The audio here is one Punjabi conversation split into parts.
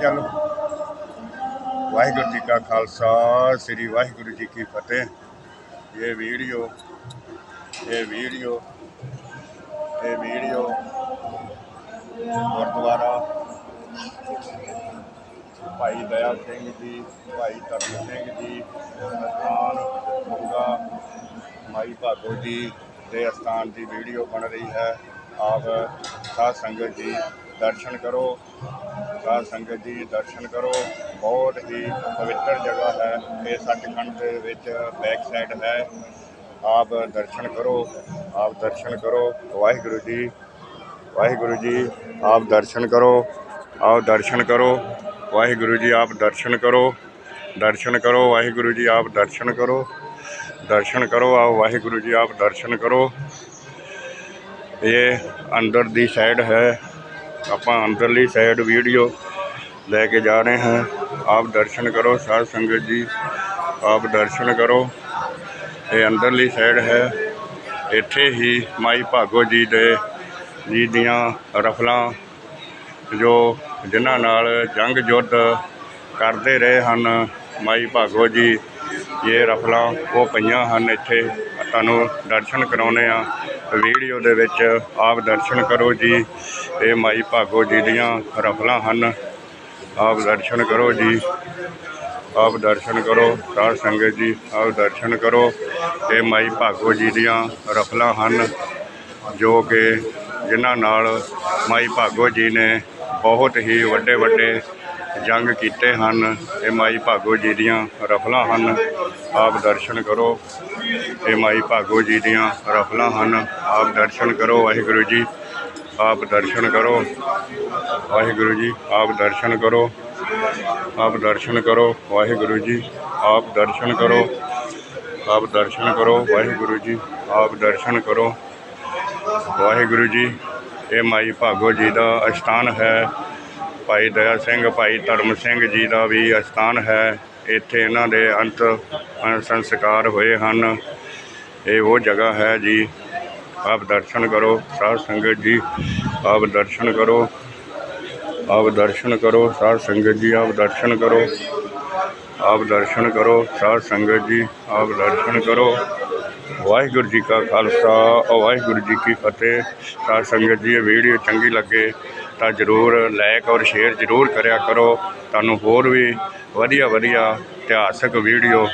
ਚੱਲ ਵਾਹਿਗੁਰੂ ਜੀ ਕਾ ਖਾਲਸਾ, ਸ੍ਰੀ ਵਾਹਿਗੁਰੂ ਜੀ ਕੀ ਫਤਿਹ। ਇਹ ਵੀਡੀਓ ਇਹ ਵੀਡੀਓ ਇਹ ਵੀਡੀਓ ਗੁਰਦੁਆਰਾ ਭਾਈ ਦਇਆ ਸਿੰਘ ਜੀ, ਭਾਈ ਧਰਮ ਸਿੰਘ ਜੀ ਅਸਥਾਨ ਮੁੰਗਾ ਮਾਈ ਭਾਗੋ ਜੀ ਦੇ ਅਸਥਾਨ ਦੀ ਵੀਡੀਓ ਬਣ ਰਹੀ ਹੈ। ਆਪ ਸਾਧ ਸੰਗਤ ਜੀ, ਦਰਸ਼ਨ ਕਰੋ। ਸਾਧ ਸੰਗਤ ਜੀ ਦਰਸ਼ਨ ਕਰੋ। ਬਹੁਤ ਹੀ ਪਵਿੱਤਰ ਜਗ੍ਹਾ ਹੈ। ਇਹ ਸੱਚਖੰਡ ਦੇ ਵਿੱਚ ਬੈਕ ਸਾਈਡ ਹੈ। ਆਪ ਦਰਸ਼ਨ ਕਰੋ, ਆਪ ਦਰਸ਼ਨ ਕਰੋ। ਵਾਹਿਗੁਰੂ ਜੀ ਵਾਹਿਗੁਰੂ ਜੀ, ਆਪ ਦਰਸ਼ਨ ਕਰੋ, ਆਪ ਦਰਸ਼ਨ ਕਰੋ। ਵਾਹਿਗੁਰੂ ਜੀ, ਆਪ ਦਰਸ਼ਨ ਕਰੋ। ਦਰਸ਼ਨ ਕਰੋ, ਵਾਹਿਗੁਰੂ ਜੀ, ਆਪ ਦਰਸ਼ਨ ਕਰੋ। ਦਰਸ਼ਨ ਕਰੋ ਆਓ ਵਾਹਿਗੁਰੂ ਜੀ, ਆਪ ਦਰਸ਼ਨ ਕਰੋ। ਇਹ ਅੰਦਰ ਦੀ ਸਾਈਡ ਹੈ। ਆਪਾਂ ਅੰਦਰਲੀ ਸਾਈਡ ਵੀਡੀਓ ਲੈ ਕੇ ਜਾ ਰਹੇ ਹਾਂ। ਆਪ ਦਰਸ਼ਨ ਕਰੋ, ਸਾਧ ਸੰਗਤ ਜੀ, ਆਪ ਦਰਸ਼ਨ ਕਰੋ। ਇਹ ਅੰਦਰਲੀ ਸਾਈਡ ਹੈ। ਇੱਥੇ ਹੀ ਮਾਈ ਭਾਗੋ ਜੀ ਦੇ, ਜੀ ਦੀਆਂ ਰਫਲਾਂ ਜੋ ਜਿਨ੍ਹਾਂ ਨਾਲ ਜੰਗ ਯੁੱਧ ਕਰਦੇ ਰਹੇ ਹਨ, ਮਾਈ ਭਾਗੋ ਜੀ, ਇਹ ਰਫਲਾਂ ਉਹ ਪਈਆਂ ਹਨ ਇੱਥੇ। ਤੁਹਾਨੂੰ ਦਰਸ਼ਨ ਕਰਾਉਨੇ ਆ ਵੀਡੀਓ ਦੇ ਵਿੱਚ ਆਪ ਦਰਸ਼ਨ ਕਰੋ ਜੀ ਇਹ ਮਾਈ ਭਾਗੋ ਜੀ ਦੀਆਂ ਰਫਲਾਂ ਹਨ। ਆਪ ਦਰਸ਼ਨ ਕਰੋ ਜੀ। ਆਪ ਦਰਸ਼ਨ ਕਰੋ, ਸਾਧ ਸੰਗਤ ਜੀ, ਆਪ ਦਰਸ਼ਨ ਕਰੋ ਇਹ ਮਾਈ ਭਾਗੋ ਜੀ ਦੀਆਂ ਰਫਲਾਂ ਹਨ, ਜੋ ਕਿ ਜਿਨ੍ਹਾਂ ਨਾਲ ਮਾਈ ਭਾਗੋ ਜੀ ਨੇ ਬਹੁਤ ਹੀ ਵੱਡੇ ਵੱਡੇ ਜੰਗ ਕੀਤੇ ਹਨ। ਇਹ ਮਾਈ ਭਾਗੋ ਜੀ ਦੀਆਂ ਰਫਲਾਂ ਹਨ। ਆਪ ਦਰਸ਼ਨ ਕਰੋ। ਇਹ ਮਾਈ ਭਾਗੋ ਜੀ ਦੀਆਂ ਰਫਲਾਂ ਹਨ। ਆਪ ਦਰਸ਼ਨ ਕਰੋ ਵਾਹਿਗੁਰੂ ਜੀ। ਆਪ ਦਰਸ਼ਨ ਕਰੋ। ਵਾਹਿਗੁਰੂ ਜੀ, ਆਪ ਦਰਸ਼ਨ ਕਰੋ। ਆਪ ਦਰਸ਼ਨ ਕਰੋ। ਵਾਹਿਗੁਰੂ ਜੀ, ਆਪ ਦਰਸ਼ਨ ਕਰੋ। ਆਪ ਦਰਸ਼ਨ ਕਰੋ। ਵਾਹਿਗੁਰੂ ਜੀ, ਆਪ ਦਰਸ਼ਨ ਕਰੋ। ਵਾਹਿਗੁਰੂ ਜੀ, ਇਹ ਮਾਈ ਭਾਗੋ ਜੀ ਦਾ ਅਸਥਾਨ ਹੈ। ਭਾਈ ਦਇਆ ਸਿੰਘ, ਭਾਈ ਧਰਮ ਸਿੰਘ ਜੀ ਦਾ ਵੀ ਅਸਥਾਨ ਹੈ। ਇੱਥੇ ਇਹਨਾਂ ਦੇ ਅੰਤ ਸੰਸਕਾਰ ਹੋਏ ਹਨ। ਇਹ ਉਹ ਜਗ੍ਹਾ ਹੈ ਜੀ, ਆਪ ਦਰਸ਼ਨ ਕਰੋ, ਸਾਧ ਸੰਗਤ ਜੀ, ਆਪ ਦਰਸ਼ਨ ਕਰੋ। ਆਪ ਦਰਸ਼ਨ ਕਰੋ, ਸਾਧ ਸੰਗਤ ਜੀ, ਆਪ ਦਰਸ਼ਨ ਕਰੋ। ਆਪ ਦਰਸ਼ਨ ਕਰੋ, ਸਾਧ ਸੰਗਤ ਜੀ, ਆਪ ਦਰਸ਼ਨ ਕਰੋ। ਵਾਹਿਗੁਰੂ ਜੀ ਕਾ ਖਾਲਸਾ, ਵਾਹਿਗੁਰੂ ਜੀ ਕੀ ਫਤਿਹ। ਸਾਧ ਸੰਗਤ ਜੀ, ਇਹ ਵੀਡੀਓ ਚੰਗੀ ਲੱਗੇ ਤਾਂ ਜਰੂਰ ਲਾਇਕ ਔਰ ਸ਼ੇਅਰ ਜਰੂਰ ਕਰਿਆ ਕਰੋ। ਤੁਹਾਨੂੰ ਹੋਰ ਵੀ ਵਧੀਆ ਵਧੀਆ ਇਤਿਹਾਸਕ ਵੀਡੀਓ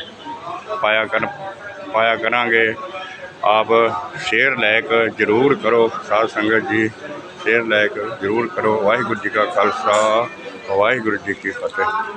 ਪਾਇਆ ਕਰ ਪਾਇਆ ਕਰਾਂਗੇ। ਆਪ ਸ਼ੇਅਰ ਲਾਇਕ ਜਰੂਰ ਕਰੋ। ਸਾਧ ਸੰਗਤ ਜੀ, ਸ਼ੇਅਰ ਲਾਇਕ ਜਰੂਰ ਕਰੋ। ਵਾਹਿਗੁਰੂ ਜੀ ਕਾ ਖਾਲਸਾ, ਵਾਹਿਗੁਰੂ ਜੀ ਕੀ ਫਤਿਹ।